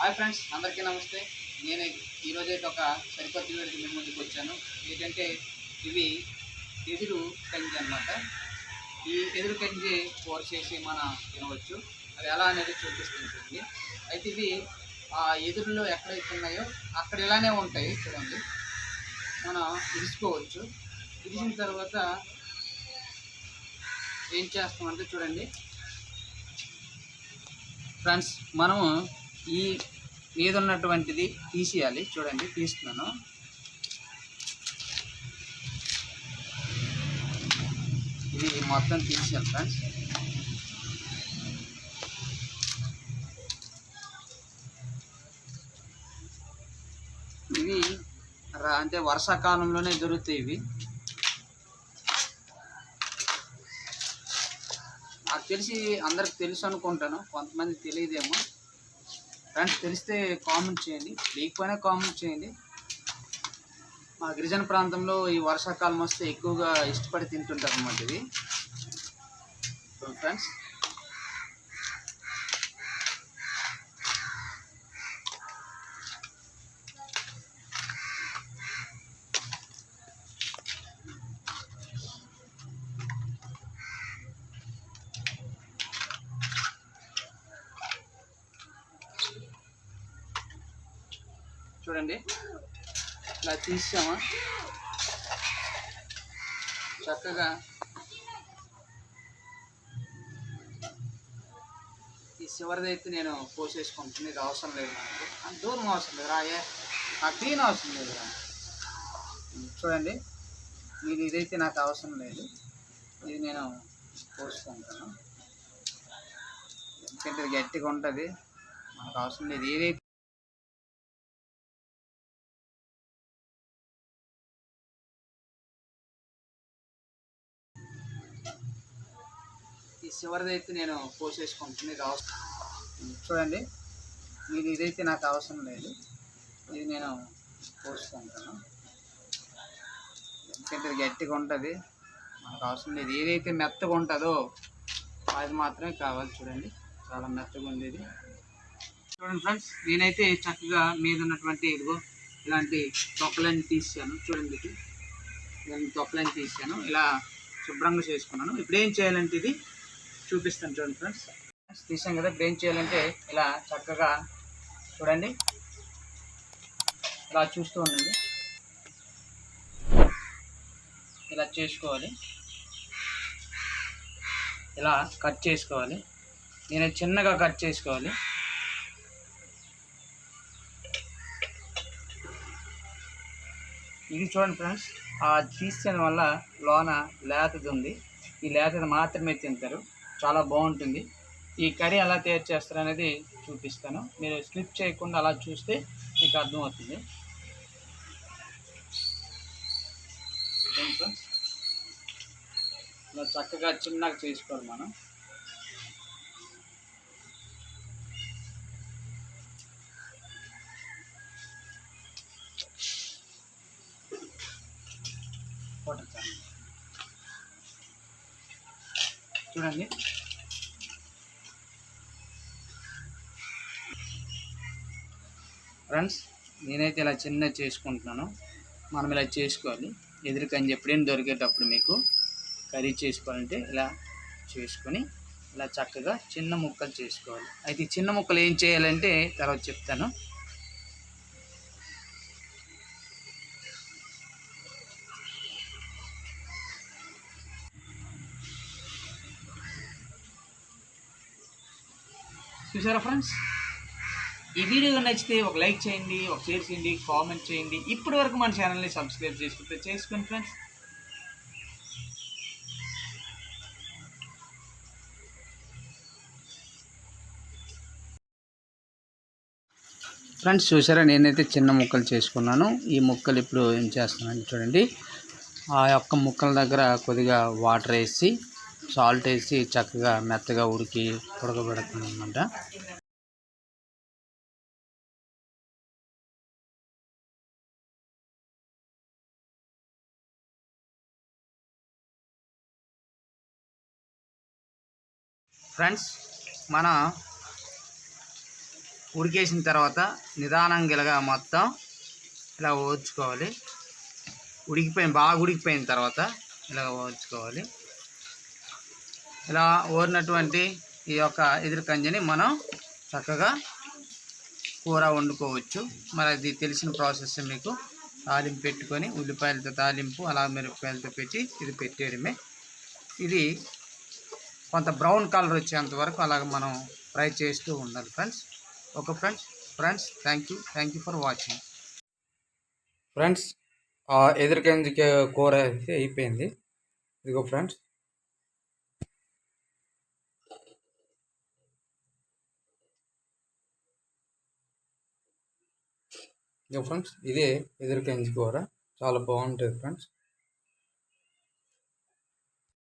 Hi friends అందరికీ నమస్తే. నేను ఈరోజు అయితే ఒక సరికొత్త వీడికి మీ ముందుకు వచ్చాను. ఏంటంటే ఇవి ఎదురు కంజి అన్నమాట. ఈ ఎదురు కంచి కూర చేసి మనం తినవచ్చు. అది ఎలా అనేది చూపిస్తుంది అయితే ఇవి ఆ ఎదురులో ఎక్కడైతే ఉన్నాయో అక్కడ ఇలానే ఉంటాయి చూడండి. మనం ఇరుచుకోవచ్చు. ఇరిచిన తర్వాత ఏం చేస్తామంటే చూడండి. ఫ్రెండ్స్ మనము ఈ మీద ఉన్నటువంటిది తీసేయాలి. చూడండి తీస్తున్నాను. ఇది మొత్తం తీసేయాలి ఫ్రెండ్స్. ఇవి రా- అంటే వర్షాకాలంలోనే దొరుకుతాయి ఇవి. నాకు తెలిసి అందరికి తెలుసు అనుకుంటాను. కొంతమంది తెలియదేమో. ఫ్రెండ్స్ తెలిస్తే కామెంట్ చేయండి లేకపోయినా కామెంట్ చేయండి. మా గిరిజన ప్రాంతంలో ఈ వర్షాకాలం వస్తే ఎక్కువగా ఇష్టపడి తింటుంటారు అన్నమాట ఇది ఫ్రెండ్స్ చూడండి. ఇలా తీసామా? చక్కగా ఈ చివరిది అయితే నేను పోసేసుకుంటుంది ఇది అవసరం లేదు నాకు. దూరం అవసరం లేదు రాయే నాకు క్లీన్ అవసరం లేదు చూడండి ఇది ఇదైతే నాకు అవసరం లేదు. ఇది నేను పోసుకుంటాను. ఎందుకంటే గట్టిగా ఉంటుంది మనకు అవసరం లేదు. ఏదైతే ఈ చివరిది అయితే నేను పోసేసుకుంటుంది ఇది అవసరం చూడండి ఇది ఇదైతే నాకు అవసరం లేదు. ఇది నేను పోసుకుంటాను ఎందుకంటే గట్టిగా ఉంటుంది మనకు అవసరం లేదు. ఏదైతే మెత్తగా ఉంటుందో అది మాత్రమే కావాలి చూడండి. చాలా మెత్తగా ఉంది ఇది చూడండి ఫ్రెండ్స్ నేనైతే చక్కగా మీద ఉన్నటువంటి ఇదిగో ఇలాంటి తొక్కలని తీసాను. చూడండి ఇది. ఇలాంటి తొక్కలని తీసాను. ఇలా శుభ్రంగా చేసుకున్నాను. ఇప్పుడు ఏం చేయాలంటే ఇది చూపిస్తాను చూడండి ఫ్రెండ్స్. తీసాం కదా ఇప్పుడు ఏం చేయాలంటే ఇలా చక్కగా చూడండి. ఇలా చూస్తూ ఉండండి. ఇలా చేసుకోవాలి. ఇలా కట్ చేసుకోవాలి. నేను చిన్నగా కట్ చేసుకోవాలి. ఇది చూడండి ఫ్రెండ్స్ ఆ తీసిన వల్ల లోన లేతది ఉంది. ఈ లేతది మాత్రమే తింటారు. చాలా బాగుంటుంది. ఈ కర్రీ ఎలా తయారు చేస్తారు అనేది చూపిస్తాను. మీరు స్లిప్ చేయకుండా అలా చూస్తే మీకు అర్థమవుతుంది. ఇలా చక్కగా చిన్నగా చేసుకోవాలి మనం. చూడండి. ఫ్రెండ్స్ నేనైతే ఇలా చిన్న చేసుకుంటున్నాను. మనం ఇలా చేసుకోవాలి. ఎదురుకని ఎప్పుడైనా దొరికేటప్పుడు మీకు కర్రీ చేసుకోవాలంటే ఇలా చేసుకొని ఇలా చక్కగా చిన్న ముక్కలు చేసుకోవాలి. అయితే చిన్న ముక్కలు ఏం చేయాలంటే తర్వాత చెప్తాను. చూసారా ఫ్రెండ్స్? ఈ వీడియో నచ్చితే ఒక లైక్ చేయండి ఒక షేర్ చేయండి కామెంట్ చేయండి. ఇప్పటి వరకు మన ఛానల్ని సబ్స్క్రైబ్ చేసుకుంటే చేసుకోండి ఫ్రెండ్స్. ఫ్రెండ్స్ చూసారా? నేనైతే చిన్న ముక్కలు చేసుకున్నాను. ఈ ముక్కలు ఇప్పుడు ఏం చేస్తున్నాను చూడండి. ఆ యొక్క ముక్కల దగ్గర కొద్దిగా వాటర్ వేసి సాల్ట్ వేసి చక్కగా మెత్తగా ఉడికి ఉడకబెడుతున్నాను అనమాట ఫ్రెండ్స్ మన ఉడికేసిన తర్వాత నిదానంగా ఇలాగా మొత్తం ఇలా ఓర్చుకోవాలి ఉడికిపోయిన బాగా ఉడికిపోయిన తర్వాత ఇలా ఓడ్చుకోవాలి ఇలా ఓరినటువంటి ఈ యొక్క ఎదురుకంజని మనం చక్కగా కూర వండుకోవచ్చు. మరి అది తెలిసిన ప్రాసెస్ మీకు తాలింపు పెట్టుకొని ఉల్లిపాయలతో తాలింపు అలా మిరపకాయలతో పెట్టి ఇది పెట్టేయడమే. ఇది కొంత బ్రౌన్ కలర్ వచ్చేంత వరకు అలాగ మనం ఫ్రై చేస్తూ ఉండాలి friends. Okay friends friends thank you thank you for watching friends ఎదురుకంది కూర అయితే అయిపోయింది. ఇదిగో ఫ్రెండ్స్ ఫ్రెండ్స్ ఇదే ఎదురుకంది కూర. చాలా బాగుంటుంది ఫ్రెండ్స్.